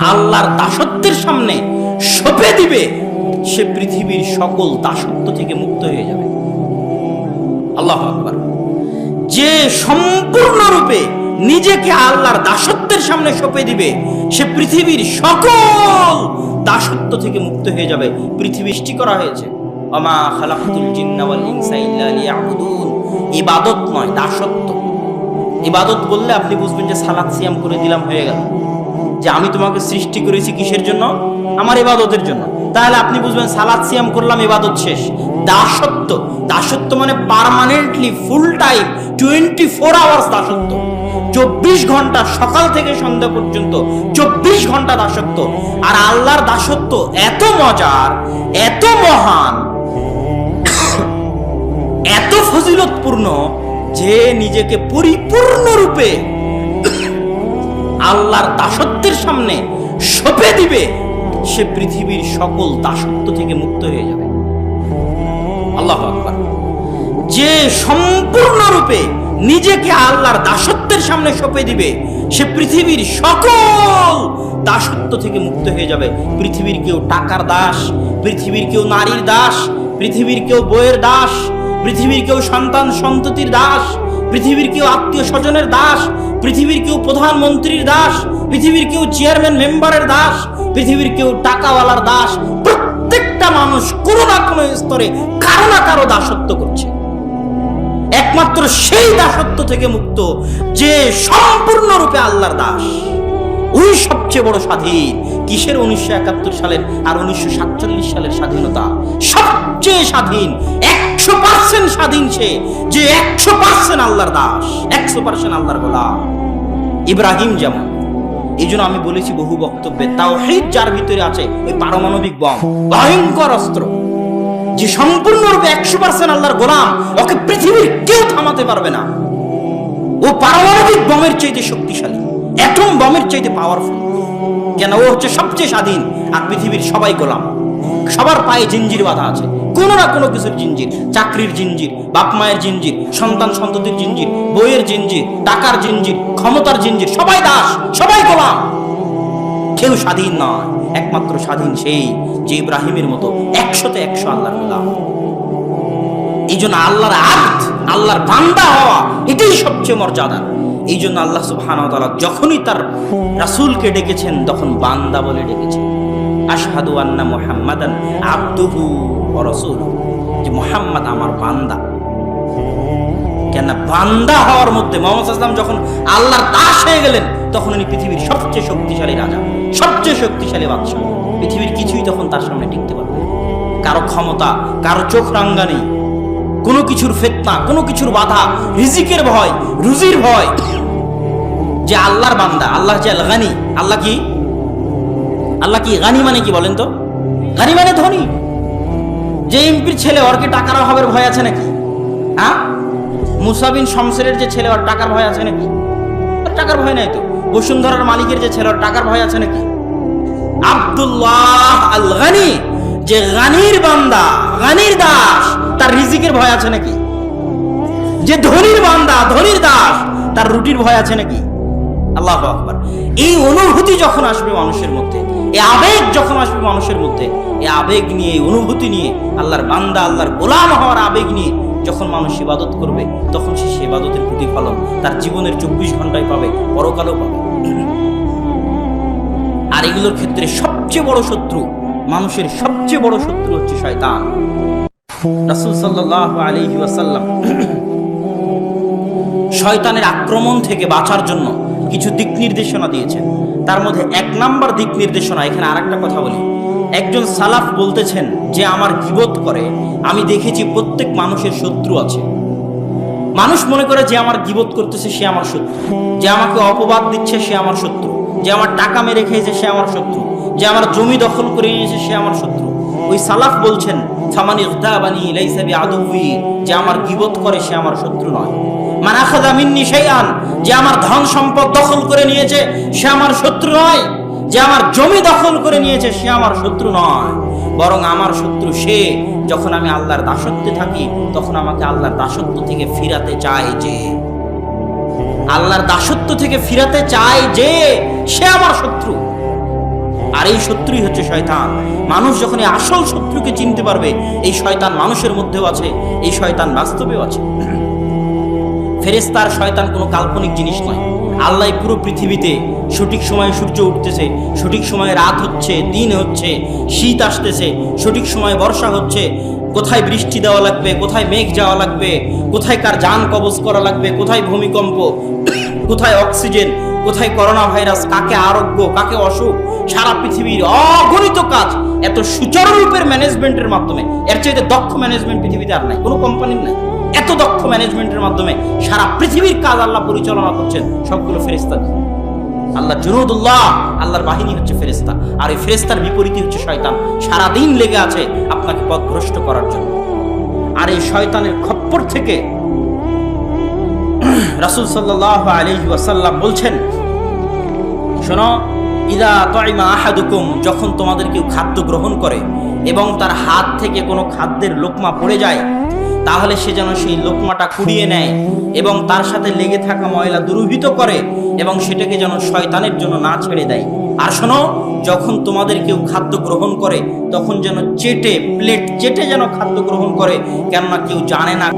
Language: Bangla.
আল্লাহর দাসত্বের সামনে সঁপে দিবে, সে পৃথিবীর সকল দাসত্ব থেকে মুক্ত হয়ে যাবে। আল্লাহ আকবার। যে সম্পূর্ণরূপে নিজেকে আল্লাহর দাসত্বের সামনে সঁপে দিবে, সে পৃথিবীর সকল দাসত্ব থেকে মুক্ত হয়ে যাবে। পৃথিবী সৃষ্টি করা হয়েছে। আমা খালাকুল জিন্না ওয়াল ইনসা ইল্লা লিয়াবুদুন। ইবাদত নয়, দাসত্ব। ইবাদত বললে আপনি বুঝবেন যে সালাত সিয়াম করে দিলাম, হয়ে গেল। যে আমি তোমাকে সৃষ্টি করেছি কিসের জন্য? আমার ইবাদতের জন্য। তাহলে আপনি বুঝবেন সালাত সিয়াম করলাম, ইবাদত শেষ। দাসত্ব দাসত্ব মানে permanently full time twenty four hours দাসত্ব। চব্বিশ ঘণ্টা সকাল থেকে সন্ধ্যা পর্যন্ত, চব্বিশ ঘণ্টা দাসত্ব। আর আল্লাহর দাসত্ব এত মজার, এত মহান, এত ফজিলতপূর্ণ যে নিজেকে পরিপূর্ণরূপে আল্লাহর দাসত্বের সামনে সঁপে দিবে, সে পৃথিবীর সকল দাসত্ব থেকে মুক্ত হয়ে যাবে। আল্লাহ যে সম্পূর্ণরূপে নিজেকে আল্লাহর দাসত্বের সামনে সঁপে দিবে, সে পৃথিবীর সকল দাসত্ব থেকে মুক্ত হয়ে যাবে। পৃথিবীর কেউ টাকার দাস, পৃথিবীর কেউ নারীর দাস, পৃথিবীর কেউ বইয়ের দাস, পৃথিবীর কেউ সন্তান সন্ততির দাস পৃথিবীর কেউ আত্মীয় স্বজনের দাস, পৃথিবীর কেউ প্রধানমন্ত্রীর দাস, পৃথিবীর কেউ চেয়ারম্যান মেম্বারের দাস, পৃথিবীর কেউ টাকাওয়ালার দাস, প্রত্যেকটা মানুষ কোনো না কোনো স্তরে কারও না কারও দাসত্ব করছে। একমাত্র সেই দাসত্ব থেকে মুক্ত, যে সম্পূর্ণরূপে আল্লাহর দাস। ওই সবচেয়ে বড় স্বাধীন। কিসের উনিশশো একাত্তর সালের আর উনিশশো সাতচল্লিশ সালের স্বাধীনতা? সবচেয়ে স্বাধীন স্বাধীন সে, যে একশো পার্সেন্ট আল্লাহর দাস, একশো পার্সেন্ট আল্লাহর গোলাম। ইব্রাহিম যেমন, এই জন্য আমি বলেছি বহু বক্তব্যে তাও যার ভিতরে আছে, ওই পারমাণবিক বম, ভয়ঙ্কর অস্ত্র, যে সম্পূর্ণরূপে একশো পার্সেন্ট আল্লাহর গোলাম, ওকে পৃথিবীর কেউ থামাতে পারবে না। ও পারমাণবিক বমের চাইতে শক্তিশালী, অ্যাটম বমের চাইতে পাওয়ারফুল কেন? ও হচ্ছে সবচেয়ে স্বাধীন, আর পৃথিবীর সবাই গোলাম। সবার পায়ে জিঞ্জির বাধা আছে। কোনো না কোনো কিছুর জিঞ্জির, চাকরির জিঞ্জির, বাপ মায়ের জিঞ্জির, সন্তান সন্ততির জিঞ্জির, বইয়ের জিঞ্জির, টাকার জিঞ্জির, ক্ষমতার জিঞ্জির, সবাই দাস, সবাই গোলাম। কেউ স্বাধীন নয়, একমাত্র স্বাধীন সেই যে ইব্রাহিমের মতো একশোতে একশো আল্লাহর গোলাম। এই জন্য আল্লাহর আব্দ আল্লাহর বান্দা হওয়া, এটাই সবচেয়ে মর্যাদা। এই জন্য আল্লাহ ওয়া যখনই তার রাসুলকে ডেকেছেন, তখন বান্দা বলে ডেকেছেন। আশহাদু আন্না মুহাম্মাদান আবদুহু ওয়া রাসূলুহু। যে মুহাম্মদ আমার বান্দা। কেন বান্দা হওয়ার মধ্যে মোহাম্মদ আসলাম যখন আল্লাহর দাস হয়ে গেলেন, তখন উনি পৃথিবীর সবচেয়ে শক্তিশালী রাজা, সবচেয়ে শক্তিশালী বাদশাহ। পৃথিবীর কিছুই তখন তার সামনে টিকতে পারবে কারও ক্ষমতা, কারও চোখ রাঙ্গা নেই। কোনো কিছুর ফেতনা, কোনো কিছুর বাধা, রিজিকের ভয়, রুজির ভয়। যে আল্লাহর বান্দা আল্লাহ যে গানি আল্লাহ কি? আল্লাহ কি গানি মানে কি বলেন তো? গানি মানে ধনী। যে এমপির ছেলে ওর কি টাকার অভাবের ভয় আছে নাকি? হ্যাঁ? মুসাবিন শমসেরের যে ছেলে ওর টাকার ভয় আছে নাকি? ওর টাকার ভয় নাই তো। বসুন্ধরার মালিকের যে ছেলে ওর টাকার ভয় আছে নাকি? আব্দুল্লাহ আল গানি যে গানির বান্দা, গানির দাস, তার রিজিকের ভয় আছে নাকি? যে ধনির বান্দা, ধনির দাস, তার রুটির ভয় আছে নাকি? আল্লাহ আকবার। এই অনুভূতি যখন আসবে মানুষের মধ্যে এই আবেগ যখন আসবে মানুষের মধ্যে, এই আবেগ নিয়ে অনুভূতি নিয়ে, আল্লাহর বান্দা, আল্লাহর গোলাম হওয়ার আবেগ নিয়ে যখন মানুষ ইবাদত করবে, তখন সে সে ইবাদতের প্রতিফলন তার জীবনের চব্বিশ ঘন্টায় পাবে, পরকালও পাবে। আর এগুলোর ক্ষেত্রে সবচেয়ে বড় শত্রু, মানুষের সবচেয়ে বড় শত্রু হচ্ছে শয়তান। রাসূল ওয়াসাল্লাম শয়তানের আক্রমণ থেকে বাঁচার জন্য কিছু দিক নির্দেশনা দিয়েছেন। তার মধ্যে এক নাম্বার দিক নির্দেশনা, এখানে আরেকটা কথা বলি। একজন সালাফ বলতেছেন যে, আমার গিবত করে, আমি দেখেছি প্রত্যেক মানুষের শত্রু আছে। মানুষ মনে করে যে, আমার গিবত করতেছে, সে আমার শত্রু। যে আমাকে অপবাদ দিচ্ছে, সে আমার শত্রু। যে আমার টাকা মেরে খেয়েছে, সে আমার শত্রু। যে আমার জমি দখল করে নিয়েছে, সে আমার শত্রু। ওই সালাফ বলছেন সামানি যে আমার গিবত করে, সে আমার শত্রু নয়। মান যে আমার ধন সম্পদ দখল করে নিয়েছে, সে আমার শত্রু নয়। যে আমার জমি দখল করে নিয়েছে, সে আমার শত্রু নয়। বরং আমার শত্রু সে, যখন আমি আল্লাহর দাসত্বে থাকি, তখন আমাকে আল্লাহর দাসত্ব থেকে ফিরাতে চায় যে। আল্লাহর দাসত্ব থেকে ফিরাতে চায় যে, সে আমার শত্রু। এই শত্রুই হচ্ছে শয়তান। মানুষ যখন এই আসল শত্রুকে চিনতে পারবে, এই শয়তান মানুষের মধ্যেও আছে, এই শয়তান বাস্তবেও আছে। ফেরেস্তার শয়তান কোনো কাল্পনিক জিনিস নয়। আল্লাহ পুরো পৃথিবীতে সঠিক সময়ে সূর্য উঠতেছে, সঠিক সময়ে রাত হচ্ছে, দিন হচ্ছে, শীত আসতেছে, সঠিক সময়ে বর্ষা হচ্ছে কোথায় বৃষ্টি দেওয়া লাগবে, কোথায় মেঘ যাওয়া লাগবে, কোথায় কার যান কবজ করা লাগবে, কোথায় ভূমিকম্প, কোথায় অক্সিজেন, কোথায় করোনা ভাইরাস, কাকে আরোগ্য, কাকে অসুখ, সারা পৃথিবীর অগণিত কাজ এত সুচারুরূপের ম্যানেজমেন্টের মাধ্যমে, এর চাইতে দক্ষ ম্যানেজমেন্ট পৃথিবীতে আর নাই, কোনো কোম্পানির নাই এত দক্ষ ম্যানেজমেন্টের মাধ্যমে সারা পৃথিবীর কাজ আল্লাহ পরিচালনা করছেন, সবগুলো ফেরেস্তা। আল্লাহ জুনুদুল্লাহ, আল্লাহর বাহিনী হচ্ছে ফেরেস্তা আর এই ফেরেস্তার বিপরীতই হচ্ছে শয়তান। সারাদিন লেগে আছে আপনাকে পথভ্রষ্ট করার জন্য। আর এই শয়তানের খপ্পর থেকে রাসূল সাল্লাল্লাহু আলাইহি ওয়াসাল্লাম বলছেন, শোনো, ইদা তয়মা আহাদুকুম, যখন তোমাদের কেউ খাদ্য গ্রহণ করে এবং তার হাত থেকে কোনো খাদ্যের লোকমা পড়ে যায়, তাহলে সে যেন সেই লোকমাটা কুড়িয়ে নেয় এবং তার সাথে লেগে থাকা ময়লা দুরূহিত করে এবং সেটাকে যেন শয়তানের জন্য না ছেড়ে দেয়। আর শোনো, যখন তোমাদের কেউ খাদ্য গ্রহণ করে, তখন যেন চেটে, প্লেট চেটে যেন খাদ্য গ্রহণ করে, কেননা কেউ জানে না।